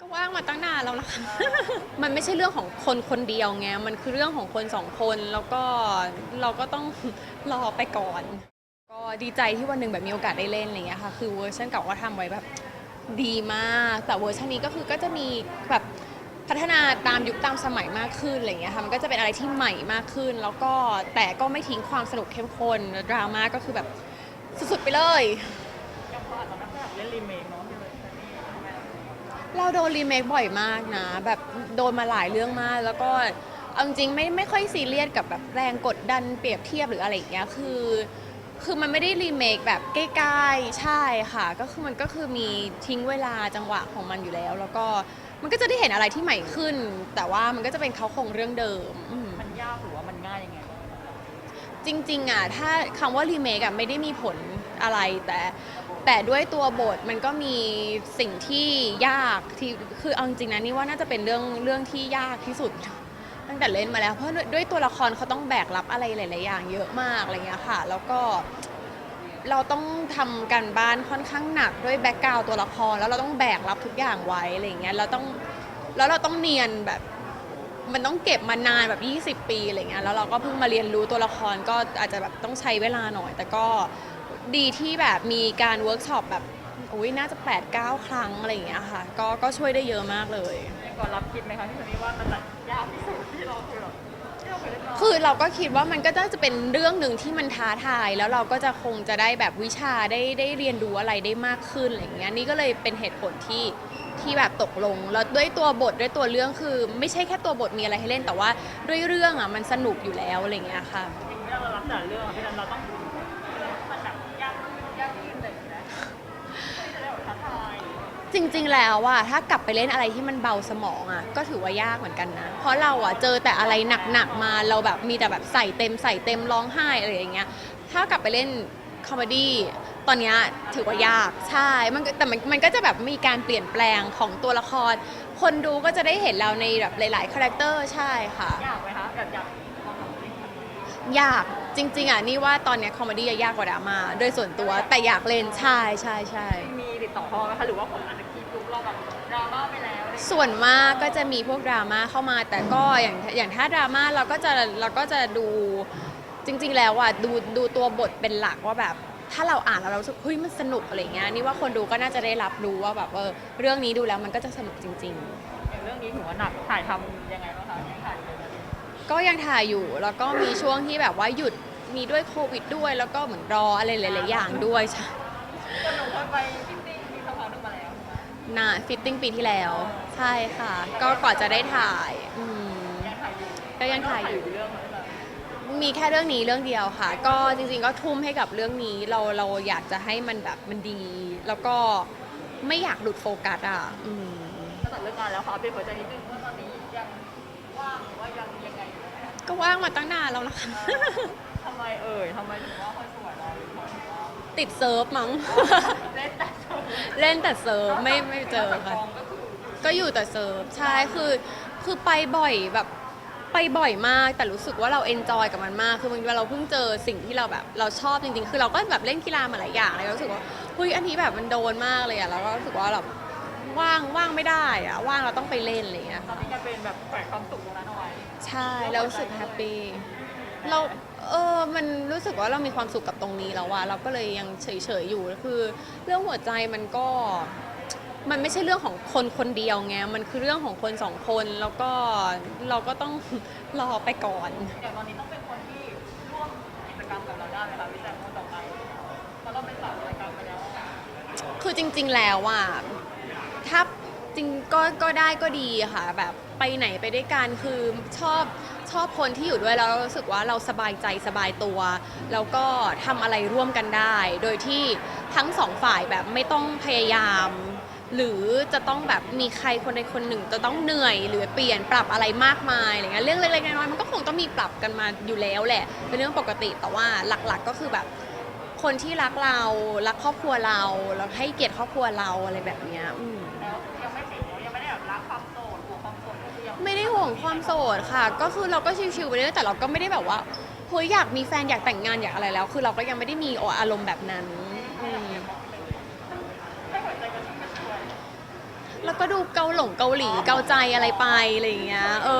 ก็ว่างมาตั้งนานแล้วนะคะ มันไม่ใช่เรื่องของคนคนเดียวไง มันคือเรื่องของคนสองคน แล้วก็เราก็ต้องรอไปก่อน ก็ดีใจที่วันหนึ่งแบบมีโอกาสได้เล่นอะไรเงี้ยค่ะ คือเวอร์ชันเก่าก็ทำไว้แบบดีมาก แต่เวอร์ชันนี้ก็คือก็จะมีแบบพัฒนาตามยุคตามสมัยมากขึ้นอะไรเงี้ยค่ะ มันก็จะเป็นอะไรที่ใหม่มากขึ้น แล้วก็แต่ก็ไม่ทิ้งความสนุกเข้มข้น ดราม่าก็คือแบบสุดๆไปเลย ยังพออาจจะไม่ค่อยอยากเล่นรีเมคเนาะพี่เลยแต่นี่ทำไม เราโดนรีเมคบ่อยมากนะ แบบโดนมาหลายเรื่องมาก แล้วก็เอาจริงๆไม่ไม่ค่อยซีเรียสกับแบบแรงกดดันเปรียบเทียบหรืออะไรอย่างเงี้ยคือ คือมันไม่ได้รีเมคแบบใกล้ๆใช่ค่ะ ก็คือมันก็คือมีทิ้งเวลาจังหวะของมันอยู่แล้ว แล้วก็มันก็จะได้เห็นอะไรที่ใหม่ขึ้น แต่ว่ามันก็จะเป็นเขาคงเรื่องเดิมอืม มันยากหรือว่ามันง่ายยังไงบ้างจริงๆอะถ้าคำว่ารีเมคอะไม่ได้มีผลอะไรแต่ แต่ด้วยตัวบทมันก็มีสิ่งที่ยากที่คือเอาจริงๆนะนี่ว่าน่าจะเป็นเรื่องเรื่องที่ยากที่สุด ตั้งแต่เล่นมาแล้ว เพราะด้วยตัวละครเขาต้องแบกรับอะไรหลาย ๆ อย่างเยอะมากอะไรเงี้ยค่ะ แล้วก็เราต้องทำกันบ้านค่อนข้างหนักด้วยแบ็กกราวตัวละครแล้วเราต้องแบกรับทุกอย่างไว้อะไรเงี้ยเราต้องแล้วเราต้องเนียนแบบ มันต้องเก็บมานานแบบ 20 ปีอะไรเงี้ยแล้วเราก็เพิ่งมาเรียนรู้ตัวละครก็อาจจะแบบต้องใช้เวลาหน่อย แต่ก็ ดีที่แบบมีการเวิร์กช็อปแบบอุ้ยน่าจะ 8-9 ครั้งอะไรอย่างเงี้ยค่ะ ก็ก็ช่วยได้เยอะมากเลยยังก่อนรับคิดไหมคะที่คนนี้ว่ามันจะยากที่สุดที่เราเคยแบบที่เราเคยเล่นมาคือเราก็คิดว่ามันก็น่าจะเป็นเรื่องหนึ่งที่มันท้าทาย แล้วเราก็จะคงจะได้แบบวิชาได้ได้เรียนรู้อะไรได้มากขึ้นอะไรอย่างเงี้ยนี่ก็เลยเป็นเหตุผลที่ที่แบบตกลง แล้วด้วยตัวบทด้วยตัวเรื่องคือ ไม่ใช่แค่ตัวบทมีอะไรให้เล่นแต่ว่าด้วยเรื่องอะมันสนุกอยู่แล้วอะไรอย่างเงี้ยค่ะ จริงๆเวลาเรารับแต่ละเรื่องอะพี่นันเราต้องมันแบบยากขึ้นยากขึ้นเลยนะที่จะได้แบบท้าทาย จริงๆ แล้วอะถ้ากลับไปเล่นอะไรที่มันเบาสมองอะก็ถือว่ายากเหมือนกันนะ เพราะเราอะเจอแต่อะไรหนักๆมาเราแบบมีแต่แบบใส่เต็มใส่เต็มร้องไห้อะไรอย่างเงี้ยถ้ากลับไปเล่นคอมเมดี้ตอนเนี้ยถือว่ายากใช่มันก็แต่มันมันก็จะแบบมีการเปลี่ยนแปลงของตัวละคร คนดูก็จะได้เห็นเราในแบบหลายๆคาแรคเตอร์ใช่ค่ะ ยากไหมคะแบบอยากลองทำจริงยากจริงๆอะนี่ว่าตอนเนี้ยคอมเมดี้ยากกว่าดราม่าโดยส่วนตัวแต่อยากเล่นใช่ใช่ใช่มี ติดต่อพ่อไหมคะหรือว่าคนอาจจะคิดลุกเราแบบดราม่าไปแล้วอะไรอย่างเงี้ยส่วนมากก็จะมีพวกดราม่าเข้ามา แต่ก็อย่างอย่างถ้าดราม่าเราก็จะเราก็จะดูจริง ๆ แล้วอะดูดูตัวบทเป็นหลักว่าแบบ ถ้าเราอ่านแล้วเรารู้สึกเฮ้ยมันสนุกอะไรเงี้ยนี่ว่าคนดูก็น่าจะได้รับรู้ว่าแบบเออเรื่องนี้ดูแล้วมันก็จะสนุกจริงอย่างเรื่องนี้ถือว่าหนักถ่ายทำยังไงบ้างคะยังถ่ายอยู่เลยนะๆก็ยังถ่ายอยู่แล้วก็มีช่วงที่แบบว่าหยุดมีด้วยโควิดด้วย แล้วก็เหมือนรออะไรหลาย ๆ อย่างด้วยใช่ก็หนูเคยไปฟิต นาฟิตติ้งปีที่แล้ว ใช่ค่ะ ก็ก่อนจะได้ถ่ายอืมยังถ่ายอยู่ก็ยังถ่ายอยู่เรื่องนั้นแหละมีแค่เรื่องนี้เรื่องเดียวค่ะ ก็จริงๆก็ทุ่มให้กับเรื่องนี้เราเราอยากจะให้มันแบบมันดี แล้วก็ไม่อยากหลุดโฟกัสอะอืมตั้งแต่เลิกงานแล้วค่ะเป็นหัวใจนิดนึงว่าตอนนี้ยังว่างหรือว่ายังยังไงอยู่นะคะก็ว่างมาตั้งนานแล้วนะคะ ทำไมเอ่ยทำไมถึงว่าคนสวยเราหรือเพราะว่า ติดเซิร์ฟมั้ง เล่นแต่โชว์เล่นแต่เซิร์ฟไม่ไม่เจอค่ะกองก็คือก็อยู่แต่เซิร์ฟใช่คือคือไปบ่อยแบบไปบ่อยมาก แต่รู้สึกว่าเราเอนจอยกับมันมาก คือบางทีเราเพิ่งเจอสิ่งที่เราแบบเราชอบจริงๆ คือเราก็แบบเล่นกีฬามาหลายอย่างเลยเรารู้สึกว่าเฮ้ยอันนี้แบบมันโดนมากเลยอะแล้วก็รู้สึกว่าแบบว่างว่างไม่ได้อะว่างเราต้องไปเล่นอะไรอย่างเงี้ยตอนนี้ยังเป็นแบบแฝงความสุขตรงนั้นเอาไว้ใช่เรารู้สึกแฮปปี้เรา เออมันรู้สึกว่าเรามีความสุขกับตรงนี้แล้วว่าเราก็เลยยังเฉยๆอยู่คือ เรื่องหัวใจมันก็มันไม่ใช่เรื่องของคนคนเดียวไง มันคือเรื่องของคนสองคน แล้วก็เราก็ต้อง รอไปก่อนอย่างตอนนี้ต้องเป็นคนที่ร่วมกิจกรรมกับเราได้ไหมคะพี่แจ๊คคนต่อไปเพราะเราเป็นสาวกิจกรรมไปแล้วคือจริง ๆ แล้วอะถ้าจริงก็ก็ได้ก็ดีค่ะ แบบไปไหนไปด้วยกันคือชอบ ชอบคนที่อยู่ด้วยแล้วเรารู้สึกว่าเราสบายใจสบายตัว แล้วก็ทำอะไรร่วมกันได้ โดยที่ทั้งสองฝ่ายแบบไม่ต้องพยายาม หรือจะต้องแบบมีใครคนใดคนหนึ่งจะต้องเหนื่อย หรือเปลี่ยนปรับอะไรมากมายอะไรเงี้ยเรื่องเล็กๆน้อยๆมันก็คงต้องมีปรับกันมาอยู่แล้วแหละ เป็นเรื่องปกติแต่ว่าหลักๆ ก็คือแบบคนที่รักเรา รักครอบครัวเรา แล้วให้เกียรติครอบครัวเราอะไรแบบเนี้ยอืม แล้วยังไม่ติดยังไม่ได้แบบรักความโส ไม่ได้ห่วงความโสดค่ะ ก็คือเราก็ชิวๆไปเรื่อยแต่เราก็ไม่ได้แบบว่าเฮ้ยอยากมีแฟนอยากแต่งงานอยากอะไรแล้ว คือเราก็ยังไม่ได้มีอารมณ์แบบนั้นอืมแล้วก็ดูเกาหลงเกาหลีเกาใจอะไรไปอะไรอย่างเงี้ยเออ